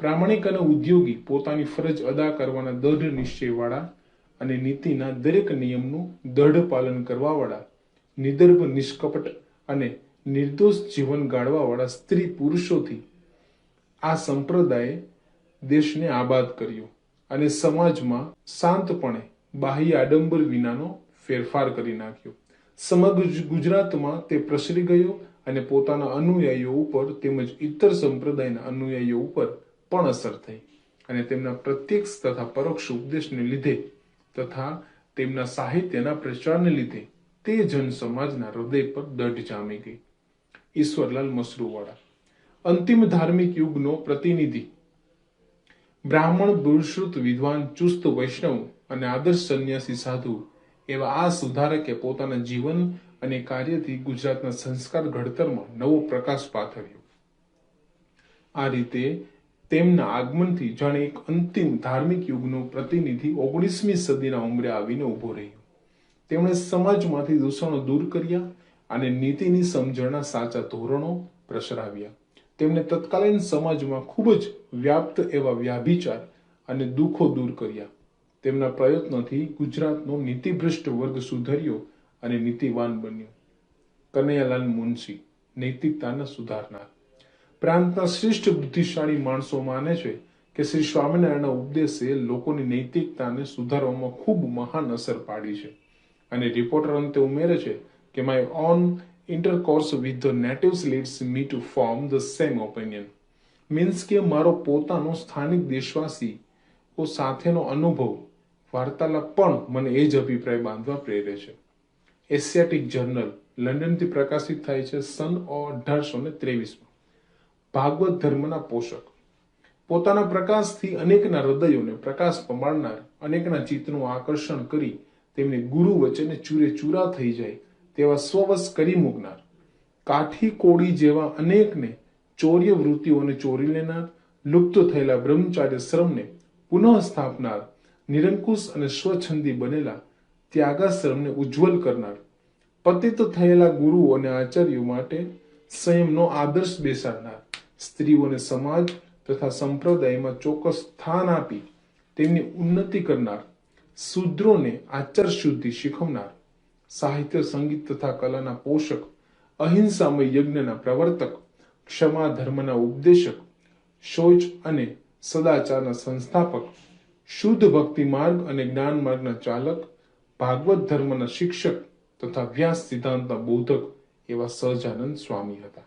પ્રામાણિક અને ઉદ્યોગી પોતાની ફરજ અદા કરવાના દૃઢ નિશ્ચયવાળા અને નીતિના દરેક નિયમનું દૃઢ પાલન કરવાવાળા, નિદર્ભ, નિષ્કપટ અને નિર્દોષ જીવન ગાળવાવાળા સ્ત્રી પુરુષોથી આ સંપ્રદાયે દેશને આબાદ કર્યો અને સમાજમાં શાંતપણે બાહ્ય આડંબર વિનાનો ફેરફાર કરી નાખ્યો. સમગ્ર ગુજરાતમાં તે પ્રસરી ગયો અને પોતાના અનુયાયીઓ ઉપર તેમજ ઇતર સંપ્રદાયના અનુયાયીઓ ઉપર પણ અસર થઈ અને તેમના પ્રત્યક્ષ તથા પરોક્ષ ઉપદેશને લીધે તથા તેમના સાહિત્યના પ્રચારને લીધે તે જન સમાજના હૃદય પર દઢ જામી ગઈ. ઈશ્વરલાલ મસરૂવાળા, અંતિમ ધાર્મિક યુગનો પ્રતિનિધિ, બ્રાહ્મણ બુરશ્રુત વિદ્વાન ચુસ્ત વૈષ્ણવ અને આદર્શ સંન્યાસી સાધુ એવા આ સુધારકે પોતાના જીવન અને કાર્યથી ગુજરાતના સંસ્કાર ઘડતરમાં નવો પ્રકાશ પાથર્યો. આ રીતે તેમના આગમનથી જાણે એક અંતિમ ધાર્મિક યુગનો પ્રતિનિધિ ઓગણીસમી સદીના ઉંમરે આવીને ઊભો રહ્યો. તેમણે સમાજમાંથી દૂષણો દૂર કર્યા અને નીતિની સમજણના સાચા ધોરણો પ્રસરાવ્યા. તેમણે તત્કાલીન સમાજમાં ખૂબ જ વ્યાપ્ત એવા વ્યાભિચાર અને દુઃખો દૂર કર્યા. તેમના પ્રયત્નોથી ગુજરાતનો નીતિભ્રષ્ટ વર્ગ સુધર્યો અને નીતિવાન બન્યો. કનૈયાલાલ મુનશી, નૈતિકતાના સુધારનાર. પ્રાંતના શ્રેષ્ઠ બુદ્ધિશાળી માણસો માને છે કે શ્રી સ્વામિનારાયણના ઉપદેશે લોકોની નૈતિકતાને સુધારવામાં ખૂબ મહાન અસર પાડી છે. અને રિપોર્ટર અંતે ઉમેરે છે કે my own intercourse with the natives leads me to form the same opinion means કે મારો પોતાનો સ્થાનિક દેશવાસી ઓ સાથેનો અનુભવ, વાર્તાલાપ પણ મને એ જ અભિપ્રાય બાંધવા પ્રેરે છે. એશિયાટિક જર્નલ લંડનથી પ્રકાશિત થાય છે સન અઢારસો ને ત્રેવીસમાં. ભાગવત ધર્મના પોષક. પોતાના પ્રકાશથી અનેકના હૃદયોને પ્રકાશ પમાડનાર, અનેકના ચિત્તનું આકર્ષણ કરી તેમને ગુરુ વચ્ચેને ચૂરે ચૂરા થઈ જાય તેવા સ્વવશ કરી મૂકનાર. કાઠી કોળી જેવા અનેકને ચોર્ય વૃત્તિઓને ચોરી લેનાર, લુપ્ત થયેલા બ્રહ્મચાર્ય શ્રમને પુનઃ સ્થાપનાર, નિરંકુશ અને સ્વછંદી બનેલા ત્યાગાશ્રમને ઉજ્જવલ કરનાર. પતિત થયેલા ગુરુઓ અને આચાર્યો માટે સંયમનો આદર્શ બેસાડનાર. સ્ત્રીઓને સમાજ તથા સંપ્રદાયમાં ચોક્કસ સ્થાન આપી તેમની ઉન્નતિ કરનાર, શૂદ્રોને આચાર શુદ્ધિ શીખવનાર, સાહિત્ય, સંગીત તથા કલાના પોષક, અહિંસામય યજ્ઞના પ્રવર્તક, ક્ષમા ધર્મના ઉપદેશક, શૌચ અને સદાચારના સંસ્થાપક, શુદ્ધ ભક્તિ માર્ગ અને જ્ઞાન માર્ગના ચાલક, ભાગવત ધર્મના શિક્ષક તથા વ્યાસ સિદ્ધાંતના બોધક એવા સહજાનંદ સ્વામી હતા.